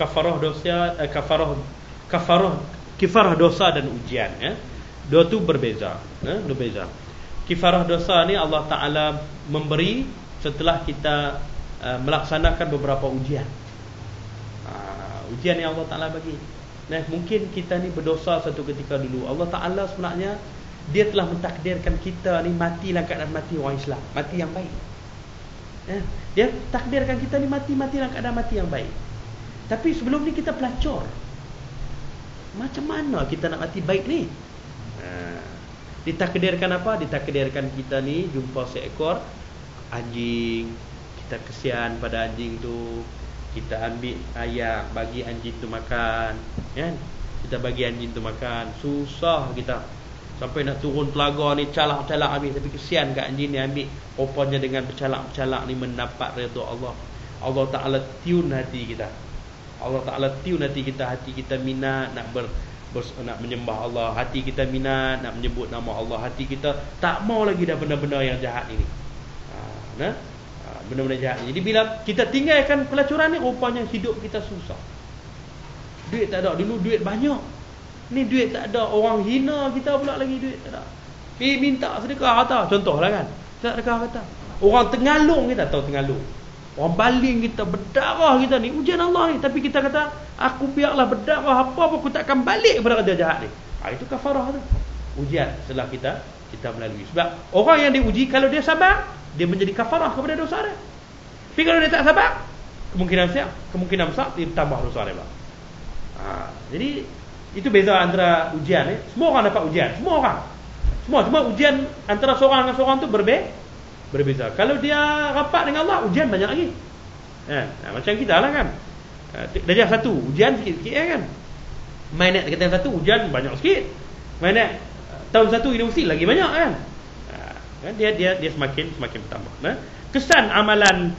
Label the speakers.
Speaker 1: kafarah dosa eh, kafarah kafarah kifarah dosa dan ujian ya. Dua tu berbeza, ya, berbeza. Kifarah dosa ni Allah Taala memberi setelah kita uh, melaksanakan beberapa ujian. Uh, ujian yang Allah Taala bagi. Nah, mungkin kita ni berdosa satu ketika dulu. Allah Taala sebenarnya dia telah mentakdirkan kita ni mati dalam keadaan mati orang Islam, mati yang baik. Ya, dia takdirkan kita ni mati-mati dalam keadaan mati yang baik. Tapi sebelum ni kita pelacur. Macam mana kita nak mati baik ni? Ha. Ditakdirkan apa? Ditakdirkan kita ni jumpa seekor anjing. Kita kesian pada anjing tu. Kita ambil ayam bagi anjing tu makan. Kan? Kita bagi anjing tu makan. Susah kita. Sampai nak turun telaga ni calak-calak habis. Tapi kesian kat anjing ni ambil. Rupanya dengan bercalak-calak ni mendapat redha Allah. Allah Ta'ala tune hati kita. Allah Taala tiu nanti kita hati kita minat nak ber, ber nak menyembah Allah, hati kita minat nak menyebut nama Allah, hati kita tak mau lagi dah benda-benda yang jahat ini. Ha, nah. Ha, benda-benda jahat ini. Jadi bila kita tinggalkan pelacuran ni rupanya hidup kita susah. Duit tak ada, dulu duit banyak. Ni duit tak ada, orang hina kita pula lagi duit tak ada. Pergi minta sedekah kata, contohlah kan. Sedekah kata. Orang tengalung kita tahu tengalung. Orang baling kita berdarah kita ni ujian Allah ni tapi kita kata aku biarlah berdarah apa apa aku takkan balik kepada kerja jahat ni. Ha, itu kafarah tu. Ujian setelah kita kita melalui. Sebab orang yang diuji kalau dia sabar dia menjadi kafarah kepada dosa dia. Tapi kalau dia tak sabar kemungkinan besar kemungkinan besar dia tambah dosa dia. Ha, jadi itu beza antara ujian ni. Semua orang dapat ujian, semua orang. Semua cuma ujian antara seorang dengan seorang tu berbeza berbeza. Kalau dia rapat dengan Allah, ujian banyak lagi. Ha, nah, macam kita lah kan. Ha, darjah satu, ujian sikit-sikit ya kan. Main kata satu, ujian banyak sikit. Main nak tahun satu universiti lagi banyak kan. Ha, kan dia dia dia semakin semakin bertambah. Nah, kesan amalan